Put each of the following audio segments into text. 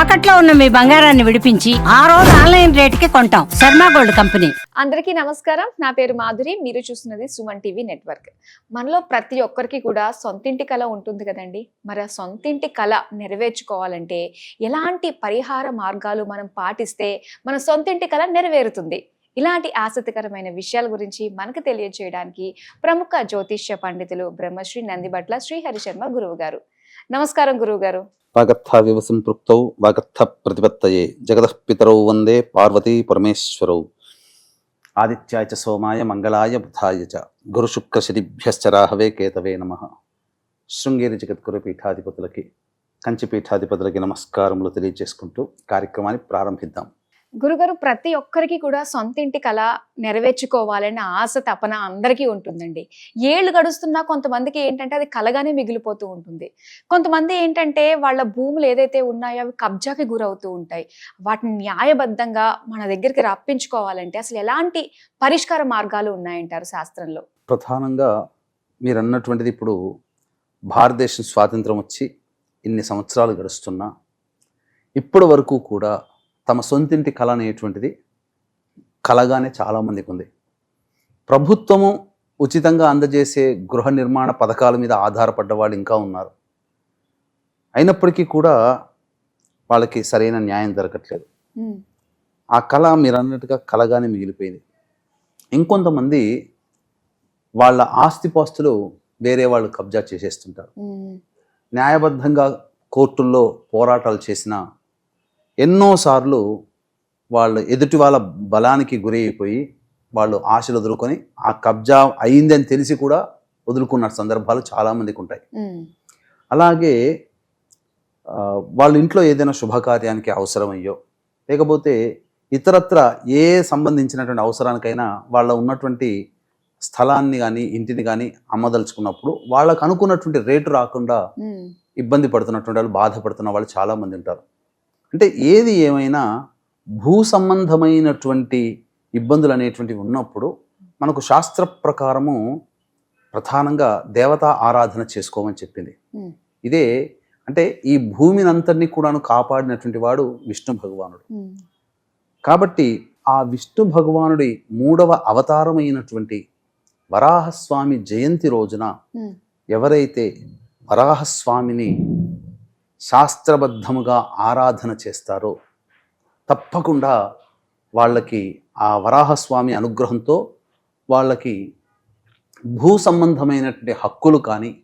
తాకట్లో ఉన్న మీ బంగారాన్ని విడిపించి ఆ రోజు ఆన్లైన్ రేటుకి కొంటాం. Sharma gold company. అందరికీ నమస్కారం. నా పేరు మాధురి. మీరు చూస్తున్నది సుమన్ టీవీ నెట్వర్క్. మనలో ప్రతి ఒక్కరికి కూడా సొంతింటి కళ ఉంటుంది కదండి. మరి ఆ సొంతింటి కళ నెరవేర్చుకోవాలంటే ఎలాంటి పరిహార మార్గాలు మనం పాటిస్తే మన సొంతింటి కళ నెరవేరుతుంది? ఇలాంటి ఆసక్తికరమైన విషయాల గురించి మనకు తెలియజేయడానికి ప్రముఖ జ్యోతిష్య పండితులు బ్రహ్మశ్రీ నందిబట్ల శ్రీహరిశర్మ గురువు గారు. నమస్కారం గురువు గారు వాగర్థావివ సంపృక్తౌ వాగర్థ ప్రతిపత్తయే. జగతః పితరౌ వందే పార్వతీ పరమేశ్వరౌ. ఆదిత్యాయ చ సోమాయ మంగళాయ బుధాయ చ. గురుశుక్రశనిభ్యశ్చ రాహవే కేతవే నమ. శృంగేరి జగద్గురు పీఠాధిపతులకి కంచి పీఠాధిపతులకి నమస్కారములు తెలియజేసుకుంటూ కార్యక్రమాన్ని ప్రారంభిద్దాం. గురుగారు ప్రతి ఒక్కరికి కూడా సొంత ఇంటి కళ నెరవేర్చుకోవాలనే ఆశ తపన అందరికీ ఉంటుందండి. ఏళ్ళు గడుస్తున్నా కొంతమందికి ఏంటంటే అది కలగానే మిగిలిపోతూ ఉంటుంది. కొంతమంది ఏంటంటే వాళ్ళ భూములు ఏదైతే ఉన్నాయో అవి కబ్జాకి గురవుతూ ఉంటాయి. వాటిని న్యాయబద్ధంగా మన దగ్గరికి రప్పించుకోవాలంటే అసలు ఎలాంటి పరిష్కార మార్గాలు ఉన్నాయంటారు శాస్త్రంలో? ప్రధానంగా మీరు అన్నటువంటిది ఇప్పుడు భారతదేశం స్వాతంత్రం వచ్చి ఇన్ని సంవత్సరాలు గడుస్తున్నా ఇప్పటి వరకు కూడా తమ సొంతింటి కళ అనేటువంటిది కలగానే చాలామందికి ఉంది ప్రభుత్వము ఉచితంగా అందజేసే గృహ నిర్మాణ పథకాల మీద ఆధారపడ్డ వాళ్ళు ఇంకా ఉన్నారు. అయినప్పటికీ కూడా వాళ్ళకి సరైన న్యాయం దొరకట్లేదు. ఆ కళ మీరు అన్నట్టుగా కలగానే మిగిలిపోయింది. ఇంకొంతమంది వాళ్ళ ఆస్తిపాస్తులు వేరే వాళ్ళు కబ్జా చేసేస్తుంటారు. న్యాయబద్ధంగా కోర్టుల్లో పోరాటాలు చేసిన ఎన్నోసార్లు వాళ్ళు ఎదుటి వాళ్ళ బలానికి గురి అయిపోయి వాళ్ళు ఆశలు వదులుకొని ఆ కబ్జా అయిందని తెలిసి కూడా వదులుకున్న సందర్భాలు చాలామందికి ఉంటాయి. అలాగే వాళ్ళ ఇంట్లో ఏదైనా శుభకార్యానికి అవసరమయ్యో లేకపోతే ఇతరత్ర ఏ సంబంధించినటువంటి అవసరానికైనా వాళ్ళ ఉన్నటువంటి స్థలాన్ని కానీ ఇంటిని కానీ అమ్మదలుచుకున్నప్పుడు వాళ్ళకు అనుకున్నటువంటి రేటు రాకుండా ఇబ్బంది పడుతున్నటువంటి వాళ్ళు బాధపడుతున్న వాళ్ళు చాలామంది ఉంటారు. అంటే ఏది ఏమైనా భూ సంబంధమైనటువంటి ఇబ్బందులు అనేటువంటివి ఉన్నప్పుడు మనకు శాస్త్ర ప్రకారము ప్రధానంగా దేవతా ఆరాధన చేసుకోమని చెప్పింది. ఇదే అంటే ఈ భూమిని అంతటినీ కూడాను కాపాడినటువంటి వాడు విష్ణు భగవానుడు. కాబట్టి ఆ విష్ణు భగవానుడి మూడవ అవతారమైనటువంటి వరాహస్వామి జయంతి రోజున ఎవరైతే వరాహస్వామిని శాస్త్రబద్ధముగా ఆరాధన చేస్తారో తప్పకుండా వాళ్ళకి ఆ వరాహస్వామి అనుగ్రహంతో వాళ్ళకి భూ సంబంధమైనటువంటి హక్కులు కానీ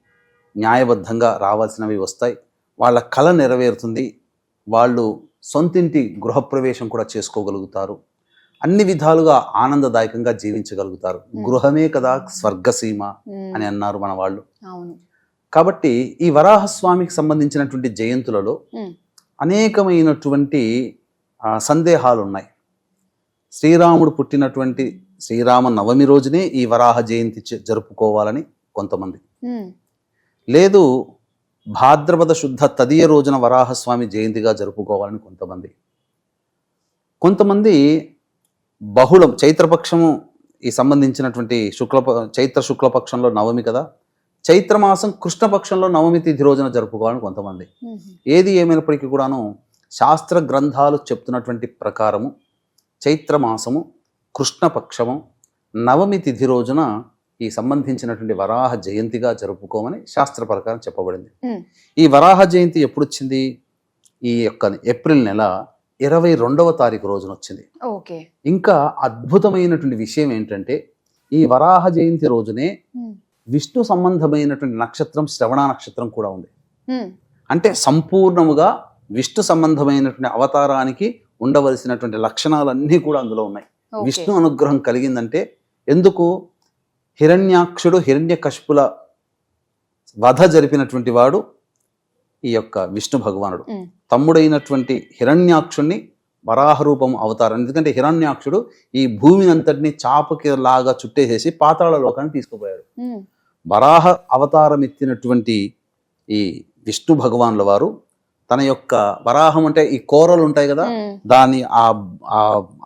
న్యాయబద్ధంగా రావాల్సినవి వస్తాయి. వాళ్ళ కళ నెరవేరుతుంది. వాళ్ళు సొంతింటి గృహప్రవేశం కూడా చేసుకోగలుగుతారు. అన్ని విధాలుగా ఆనందదాయకంగా జీవించగలుగుతారు. గృహమే కదా స్వర్గసీమ అని అన్నారు మన వాళ్ళు. అవును. కాబట్టి ఈ వరాహస్వామికి సంబంధించినటువంటి జయంతులలో అనేకమైనటువంటి సందేహాలు ఉన్నాయి శ్రీరాముడు పుట్టినటువంటి శ్రీరామ నవమి రోజునే ఈ వరాహ జయంతి జరుపుకోవాలని కొంతమంది. లేదు భాద్రపద శుద్ధ తదియ రోజున వరాహస్వామి జయంతిగా జరుపుకోవాలని కొంతమంది. కొంతమంది బహుళం చైత్రపక్షము ఈ సంబంధించినటువంటి శుక్ల చైత్ర శుక్లపక్షంలో నవమి కదా చైత్రమాసం కృష్ణపక్షంలో నవమి తిథి రోజున జరుపుకోవాలని కొంతమంది. ఏది ఏమైనప్పటికీ కూడాను శాస్త్ర గ్రంథాలు చెప్తున్నటువంటి ప్రకారము చైత్రమాసము కృష్ణపక్షము నవమి తిథి రోజున ఈ సంబంధించినటువంటి వరాహ జయంతిగా జరుపుకోమని శాస్త్ర ప్రకారం చెప్పబడింది. ఈ వరాహ జయంతి ఎప్పుడు వచ్చింది ఈ యొక్క ఏప్రిల్ నెల ఇరవై రెండవ తారీఖు రోజున వచ్చింది. ఓకే. ఇంకా అద్భుతమైనటువంటి విషయం ఏంటంటే ఈ వరాహ జయంతి రోజునే విష్ణు సంబంధమైనటువంటి నక్షత్రం శ్రవణ నక్షత్రం కూడా ఉంది. అంటే సంపూర్ణముగా విష్ణు సంబంధమైనటువంటి అవతారానికి ఉండవలసినటువంటి లక్షణాలన్నీ కూడా అందులో ఉన్నాయి. విష్ణు అనుగ్రహం కలిగిందంటే ఎందుకు? హిరణ్యాక్షుడు హిరణ్యకశిపుల వధ జరిపినటువంటి వాడు ఈ యొక్క విష్ణు భగవానుడు. తమ్ముడైనటువంటి హిరణ్యాక్షుణ్ణి వరాహ రూపం అవతారం. ఎందుకంటే హిరణ్యాక్షుడు ఈ భూమిని అంతటిని చాపకి లాగా చుట్టేసేసి పాతాళ లోకాన్ని తీసుకుపోయాడు. వరాహ అవతారం ఎత్తినటువంటి ఈ విష్ణు భగవానుల వారు తన యొక్క వరాహం అంటే ఈ కోరలు ఉంటాయి కదా దాన్ని ఆ ఆ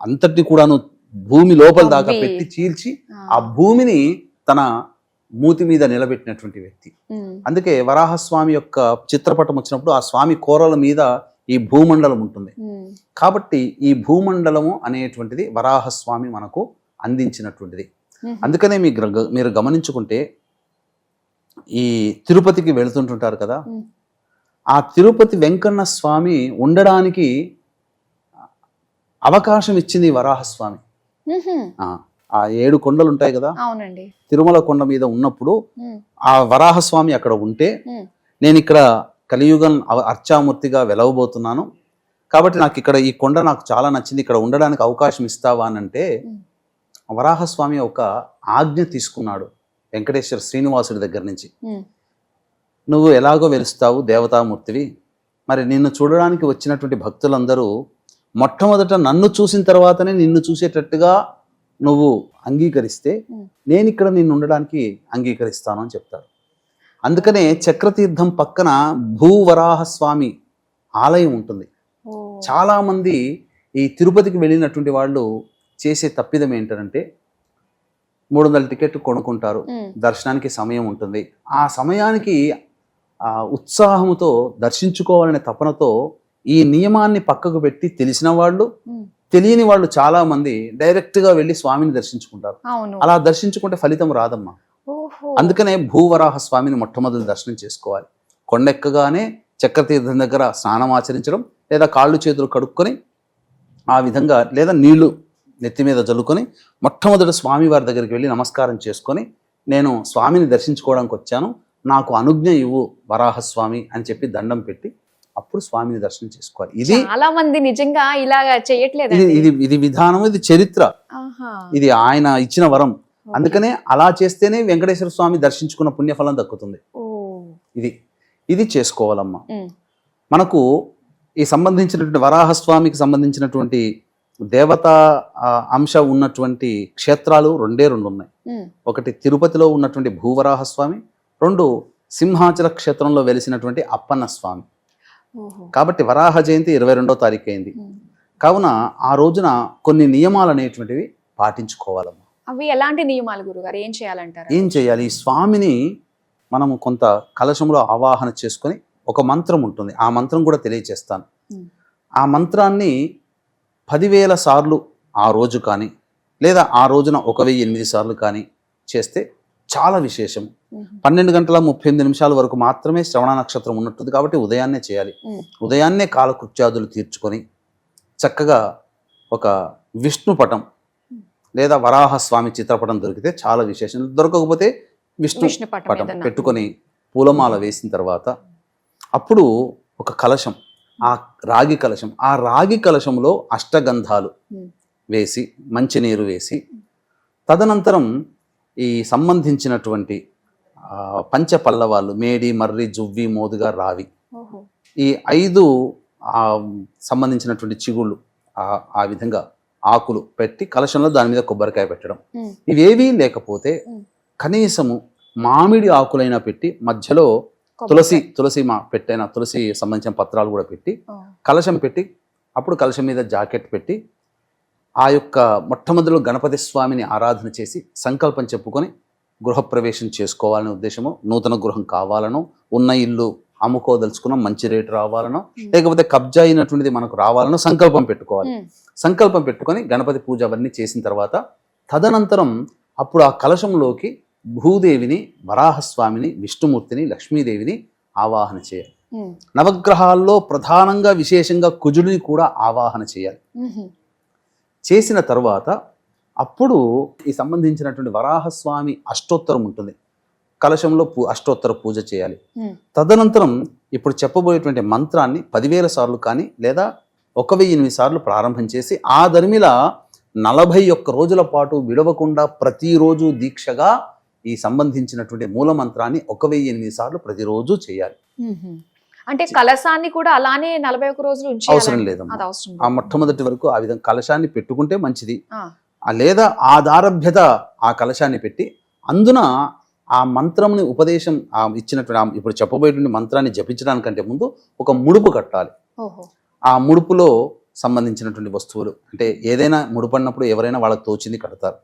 అంతటిని కూడాను భూమి లోపల దాకా. పెట్టి చీల్చి ఆ, భూమిని తన మూతి మీద నిలబెట్టినటువంటి వ్యక్తి. అందుకే వరాహస్వామి యొక్క చిత్రపటం వచ్చినప్పుడు ఆ స్వామి కోరల మీద ఈ భూమండలం ఉంటుంది. కాబట్టి ఈ భూమండలము అనేటువంటిది వరాహస్వామి మనకు అందించినటువంటిది. అందుకనే మీ మీరు గమనించుకుంటే ఈ తిరుపతికి వెళుతుంటుంటారు కదా. ఆ తిరుపతి వెంకన్న స్వామి ఉండడానికి అవకాశం ఇచ్చింది వరాహస్వామి. ఆ, ఏడు కొండలు ఉంటాయి కదా? అవునండి. తిరుమల కొండ మీద ఉన్నప్పుడు ఆ వరాహస్వామి అక్కడ ఉంటే నేను ఇక్కడ కలియుగం అర్చామూర్తిగా వెలవబోతున్నాను. కాబట్టి నాకు ఇక్కడ ఈ కొండ నాకు చాలా నచ్చింది. ఇక్కడ ఉండడానికి అవకాశం ఇస్తావా అని అంటే. వరాహస్వామి ఒక ఆజ్ఞ తీసుకున్నాడు. వెంకటేశ్వర శ్రీనివాసుడి దగ్గర నుంచి. నువ్వు ఎలాగో వెలుస్తావు దేవతామూర్తివి. మరి నిన్ను చూడడానికి వచ్చినటువంటి భక్తులందరూ మొట్టమొదట నన్ను చూసిన తర్వాతనే నిన్ను చూసేటట్టుగా నువ్వు అంగీకరిస్తే. నేను ఇక్కడ నిన్ను ఉండడానికి అంగీకరిస్తాను అని చెప్తాడు అందుకనే చక్రతీర్థం పక్కన భూవరాహస్వామి ఆలయం ఉంటుంది. ఓ, చాలా మంది ఈ తిరుపతికి వెళ్ళినటువంటి వాళ్ళు చేసే తప్పిదం ఏంటంటే మూడు వందల టికెట్ కొనుక్కుంటారు. దర్శనానికి సమయం ఉంటుంది. ఆ సమయానికి ఆ ఉత్సాహంతో దర్శించుకోవాలనే తపనతో ఈ నియమాన్ని పక్కకు పెట్టి తెలిసిన వాళ్ళు తెలియని వాళ్ళు చాలా మంది డైరెక్ట్గా వెళ్ళి స్వామిని దర్శించుకుంటారు. అలా దర్శించుకుంటే ఫలితం రాదమ్మా. అందుకనే భూవరాహ స్వామిని మొట్టమొదటి దర్శనం చేసుకోవాలి. కొండెక్కగానే చక్రతీర్థం దగ్గర స్నానం ఆచరించడం లేదా కాళ్ళు చేతులు కడుక్కొని ఆ విధంగా లేదా నీళ్ళు నెత్తి మీద జల్లుకొని మొట్టమొదటి స్వామి వారి దగ్గరికి వెళ్ళి నమస్కారం చేసుకొని నేను స్వామిని దర్శించుకోవడానికి వచ్చాను. నాకు అనుజ్ఞ ఇవ్వు వరాహస్వామి అని చెప్పి దండం పెట్టి అప్పుడు స్వామిని దర్శనం చేసుకోవాలి. ఇది చాలా మంది నిజంగా ఇలాగా ఇది చెయ్యట్లేదండి ఇది ఇది విధానం ఇది చరిత్ర. ఇది ఆయన ఇచ్చిన వరం. అందుకనే అలా చేస్తేనే వెంకటేశ్వర స్వామి దర్శించుకున్న పుణ్యఫలం దక్కుతుంది. ఇది ఇది చేసుకోవాలమ్మా. మనకు ఈ సంబంధించినటువంటి వరాహస్వామికి సంబంధించినటువంటి దేవతా అంశ ఉన్నటువంటి క్షేత్రాలు రెండే రెండు ఉన్నాయి ఒకటి తిరుపతిలో ఉన్నటువంటి భూవరాహస్వామి రెండు సింహాచల క్షేత్రంలో వెలిసినటువంటి అప్పన్న స్వామి కాబట్టి వరాహ జయంతి ఇరవై రెండో తారీఖు అయింది. కావున ఆ రోజున కొన్ని నియమాలు అనేటువంటివి పాటించుకోవాలమ్మా. అవి ఎలాంటి నియమాలు గురుగారు? ఏం చేయాలంటారు? ఏం చేయాలి? ఈ స్వామిని మనము కొంత కలశంలో ఆవాహన చేసుకొని ఒక మంత్రం ఉంటుంది. ఆ మంత్రం కూడా తెలియచేస్తాను. ఆ మంత్రాన్ని పదివేల సార్లు ఆ రోజు కానీ లేదా ఆ రోజున ఒక వెయ్యి ఎనిమిది సార్లు కానీ చేస్తే చాలా విశేషం. పన్నెండు గంటల ముప్పై ఎనిమిది నిమిషాల వరకు మాత్రమే శ్రవణ నక్షత్రం ఉన్నట్టుంది కాబట్టి ఉదయాన్నే చేయాలి. ఉదయాన్నే కాలకృత్యాదులు తీర్చుకొని చక్కగా ఒక విష్ణు పటం లేదా వరాహస్వామి చిత్రపటం దొరికితే చాలా విశేషం. దొరకకపోతే విష్ణు పటం. పెట్టుకొని పూలమాల వేసిన తర్వాత అప్పుడు ఒక కలశం ఆ రాగి కలశం ఆ రాగి కలశంలో అష్టగంధాలు వేసి మంచినీరు వేసి తదనంతరం ఈ సంబంధించినటువంటి పంచ పల్లవాళ్ళు మేడి మర్రి జువ్వి మోదుగా రావి ఈ ఐదు సంబంధించినటువంటి చిగుళ్ళు ఆ- విధంగా ఆకులు పెట్టి కలశంలో దాని మీద కొబ్బరికాయ పెట్టడం. ఇవేవీ లేకపోతే. కనీసము మామిడి ఆకులైనా పెట్టి మధ్యలో తులసి తులసి మా పెట్టైన తులసి సంబంధించిన పత్రాలు కూడా పెట్టి కలశం పెట్టి అప్పుడు కలశం మీద జాకెట్ పెట్టి ఆ యొక్క మొట్టమొదలు గణపతి స్వామిని ఆరాధన చేసి సంకల్పం చెప్పుకొని గృహప్రవేశం చేసుకోవాలనే ఉద్దేశము నూతన గృహం కావాలనో ఉన్న ఇల్లు అమ్ముకోదలుచుకున్న మంచి రేటు రావాలనో లేకపోతే కబ్జా అయినటువంటిది మనకు రావాలనో సంకల్పం పెట్టుకోవాలి. సంకల్పం పెట్టుకొని గణపతి పూజ అవన్నీ చేసిన తర్వాత తదనంతరం అప్పుడు ఆ కలశంలోకి భూదేవిని వరాహస్వామిని విష్ణుమూర్తిని లక్ష్మీదేవిని ఆవాహన చేయాలి. నవగ్రహాల్లో ప్రధానంగా విశేషంగా కుజుడిని కూడా ఆవాహన చేయాలి. చేసిన తరువాత అప్పుడు ఈ సంబంధించినటువంటి వరాహస్వామి అష్టోత్తరం ఉంటుంది. కలశంలో పూ అష్టోత్తర పూజ చేయాలి. తదనంతరం ఇప్పుడు చెప్పబోయేటువంటి మంత్రాన్ని పదివేల సార్లు కానీ లేదా ఒక వెయ్యి ఎనిమిది సార్లు ప్రారంభం చేసి ఆ దరిమిల నలభై ఒక్క రోజుల పాటు విడవకుండా ప్రతిరోజు దీక్షగా ఈ సంబంధించినటువంటి మూల మంత్రాన్ని ఒక వెయ్యి ఎనిమిది సార్లు ప్రతిరోజు చేయాలి. అంటే కలసాన్ని కూడా అలానే నలభై ఒక్క రోజులు? అవసరం లేదమ్మా. అవసరం ఆ లేదు. మొట్టమొదటి వరకు ఆ విధంగా కలశాన్ని పెట్టుకుంటే మంచిది లేదా ఆ దారభ్యత ఆ కలశాన్ని పెట్టి అందున ఆ మంత్రంని ఉపదేశం ఇచ్చినటువంటి ఇప్పుడు చెప్పబోయేటువంటి మంత్రాన్ని జపించడానికంటే ముందు ఒక ముడుపు కట్టాలి ఆ ముడుపులో సంబంధించినటువంటి వస్తువులు అంటే ఏదైనా ముడుపడినప్పుడు ఎవరైనా వాళ్ళకి తోచింది కడతారు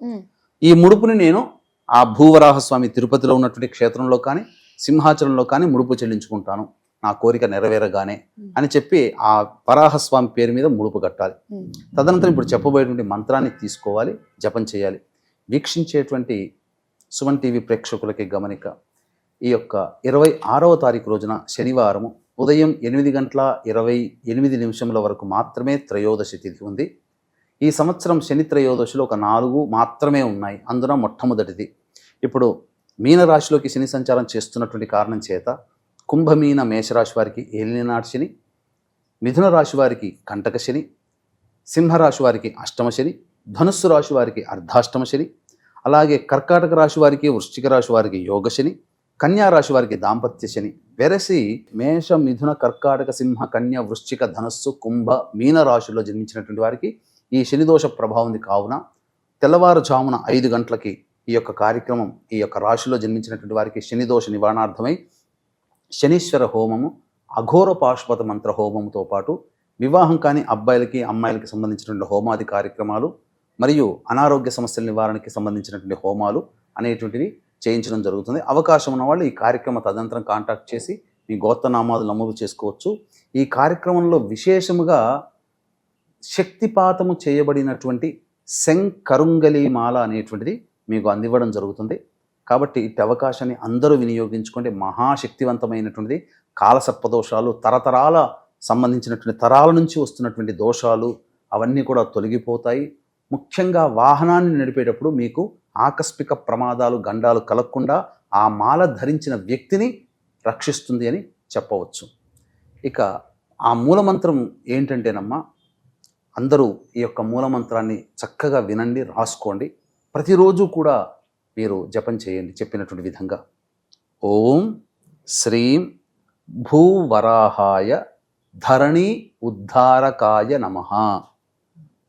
ఈ ముడుపుని నేను ఆ భూవరాహస్వామి తిరుపతిలో ఉన్నటువంటి క్షేత్రంలో కానీ సింహాచలంలో కానీ ముడుపు చెల్లించుకుంటాను. నా కోరిక నెరవేరగానే అని చెప్పి ఆ వరాహస్వామి పేరు మీద ముడుపు కట్టాలి. తదనంతరం ఇప్పుడు చెప్పబోయేటువంటి మంత్రాన్ని తీసుకోవాలి జపం చేయాలి. వీక్షించేటువంటి సుమన్ టీవీ ప్రేక్షకులకి గమనిక ఈ యొక్క ఇరవై ఆరవ తారీఖు రోజున శనివారము ఉదయం ఎనిమిది గంటల ఇరవై ఎనిమిది నిమిషముల వరకు మాత్రమే త్రయోదశి తిథి ఉంది. ఈ సంవత్సరం శని త్రయోదశిలో ఒక నాలుగు మాత్రమే ఉన్నాయి. అందున మొట్టమొదటిది. ఇప్పుడు మీనరాశిలోకి శని సంచారం చేస్తున్నటువంటి కారణం చేత కుంభమీన మేషరాశి వారికి ఏలినాటి శని మిథున రాశి వారికి కంటక శని సింహరాశి వారికి అష్టమ శని ధనుస్సు రాశి వారికి అర్ధాష్టమ శని అలాగే కర్కాటక రాశి వారికి వృశ్చిక రాశి వారికి యోగ శని కన్యా రాశి వారికి దాంపత్య శని వెరసి మేష మిథున కర్కాటక సింహ కన్య వృశ్చిక ధనస్సు కుంభ మీన రాశుల్లో జన్మించినటువంటి వారికి ఈ శనిదోష ప్రభావం కావున తెల్లవారుజామున ఐదు గంటలకి ఈ యొక్క కార్యక్రమం ఈ యొక్క రాశిలో జన్మించినటువంటి వారికి శనిదోష నివారణార్థమై శనీశ్వర హోమము అఘోర పాశుపత మంత్ర హోమముతో పాటు వివాహం కాని అబ్బాయిలకి అమ్మాయిలకి సంబంధించినటువంటి హోమాది కార్యక్రమాలు మరియు అనారోగ్య సమస్యల నివారణకి సంబంధించినటువంటి హోమాలు అనేటువంటివి చేయించడం జరుగుతుంది. అవకాశం ఉన్న వాళ్ళు ఈ కార్యక్రమ తదనంతరం కాంటాక్ట్ చేసి మీ గోత్రనామాలు నమోదు చేసుకోవచ్చు. ఈ కార్యక్రమంలో విశేషముగా శక్తిపాతము చేయబడినటువంటి శంకరుంగలి మాల అనేటువంటిది మీకు అందివ్వడం జరుగుతుంది. కాబట్టి ఇట్టి అవకాశాన్ని అందరూ వినియోగించుకోండి. మహాశక్తివంతమైనటువంటిది కాలసర్పదోషాలు తరతరాల సంబంధించినటువంటి తరాల నుంచి వస్తున్నటువంటి దోషాలు అవన్నీ కూడా తొలగిపోతాయి. ముఖ్యంగా వాహనాన్ని నడిపేటప్పుడు మీకు ఆకస్మిక ప్రమాదాలు గండాలు కలగకుండా ఆ మాల ధరించిన వ్యక్తిని రక్షిస్తుంది అని చెప్పవచ్చు. ఇక ఆ మూలమంత్రం ఏంటంటేనమ్మా అందరూ ఈ యొక్క మూలమంత్రాన్ని చక్కగా వినండి రాసుకోండి. ప్రతిరోజు కూడా మీరు జపం చేయండి చెప్పినటువంటి విధంగా. ఓం శ్రీం భూవరాహాయ ధరణి ఉద్ధారకాయ నమ.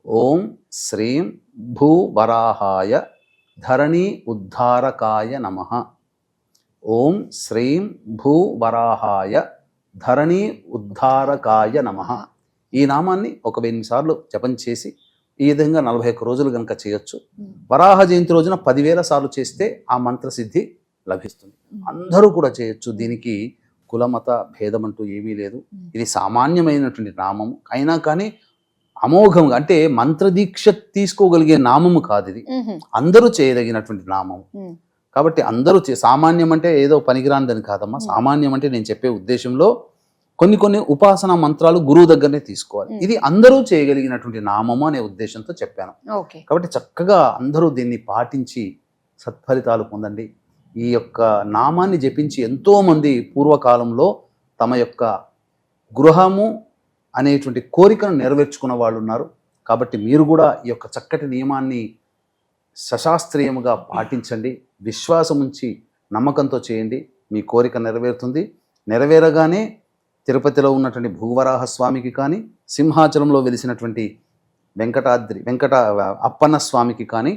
ఓం శ్రీం భూవరాహాయ ధరణి ఉద్ధారకాయ నమ. ఓం శ్రీం భూవరాహాయ ధరణి ఉద్ధారకాయ నమ. ఈ నామాన్ని ఒక వెయ్యి సార్లు జపం చేసి ఈ విధంగా నలభై ఒక్క రోజులు కనుక చేయొచ్చు. వరాహ జయంతి రోజున పదివేల సార్లు చేస్తే ఆ మంత్రసిద్ధి లభిస్తుంది. అందరూ కూడా చేయొచ్చు. దీనికి కులమత భేదం అంటూ ఏమీ లేదు. ఇది సామాన్యమైనటువంటి నామము. అయినా కానీ అమోఘంగా అంటే మంత్రదీక్ష తీసుకోగలిగే నామము కాదు ఇది. అందరూ చేయదగినటువంటి నామము. కాబట్టి అందరూ చే సామాన్యం అంటే ఏదో పనికిరానిదని కాదమ్మా. సామాన్యం అంటే నేను చెప్పే ఉద్దేశంలో కొన్ని కొన్ని ఉపాసన మంత్రాలు గురువు దగ్గరనే తీసుకోవాలి. ఇది అందరూ చేయగలిగినటువంటి నామము అనే ఉద్దేశంతో చెప్పాను. ఓకే. కాబట్టి చక్కగా అందరూ దీన్ని పాటించి సత్ఫలితాలు పొందండి. ఈ యొక్క నామాన్ని జపించి ఎంతోమంది పూర్వకాలంలో తమ యొక్క గృహము అనేటువంటి కోరికను నెరవేర్చుకున్న వాళ్ళు ఉన్నారు. కాబట్టి మీరు కూడా ఈ యొక్క చక్కటి నియమాన్ని సశాస్త్రీయముగా పాటించండి. విశ్వాసం ఉంచి నమ్మకంతో చేయండి. మీ కోరిక నెరవేరుతుంది. నెరవేరగానే తిరుపతిలో ఉన్నటువంటి భూవరాహ స్వామికి కానీ సింహాచలంలో వెలిసినటువంటి వెంకటాద్రి వెంకట అప్పన్న స్వామికి కానీ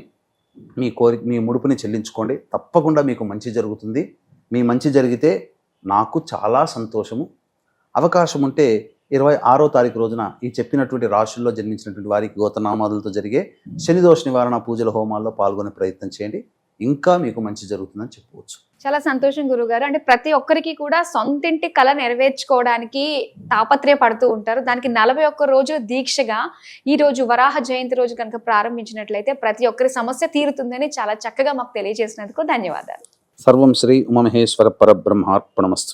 మీ కోరి మీ ముడుపుని చెల్లించుకోండి. తప్పకుండా మీకు మంచి జరుగుతుంది. మీ మంచి జరిగితే నాకు చాలా సంతోషము. అవకాశం ఉంటే ఇరవై ఆరో తారీఖు రోజున ఈ చెప్పినటువంటి రాశుల్లో జన్మించినటువంటి వారికి గోతనామాదులతో జరిగే శనిదోష నివారణ పూజల హోమాల్లో పాల్గొనే ప్రయత్నం చేయండి. ఇంకా మీకు మంచి జరుగుతుందని చెప్పవచ్చు. చాలా సంతోషం గురుగారు. అంటే ప్రతి ఒక్కరికి కూడా సొంతింటి కళ నెరవేర్చుకోవడానికి తాపత్రయపడుతూ ఉంటారు. దానికి నలభై ఒక్క రోజు దీక్షగా ఈ రోజు వరాహ జయంతి రోజు కనుక ప్రారంభించినట్లయితే ప్రతి ఒక్కరి సమస్య తీరుతుందని చాలా చక్కగా మాకు తెలియజేసినందుకు ధన్యవాదాలు. సర్వం శ్రీ ఉమమహేశ్వర పరబ్రహ్మార్పణమస్తు.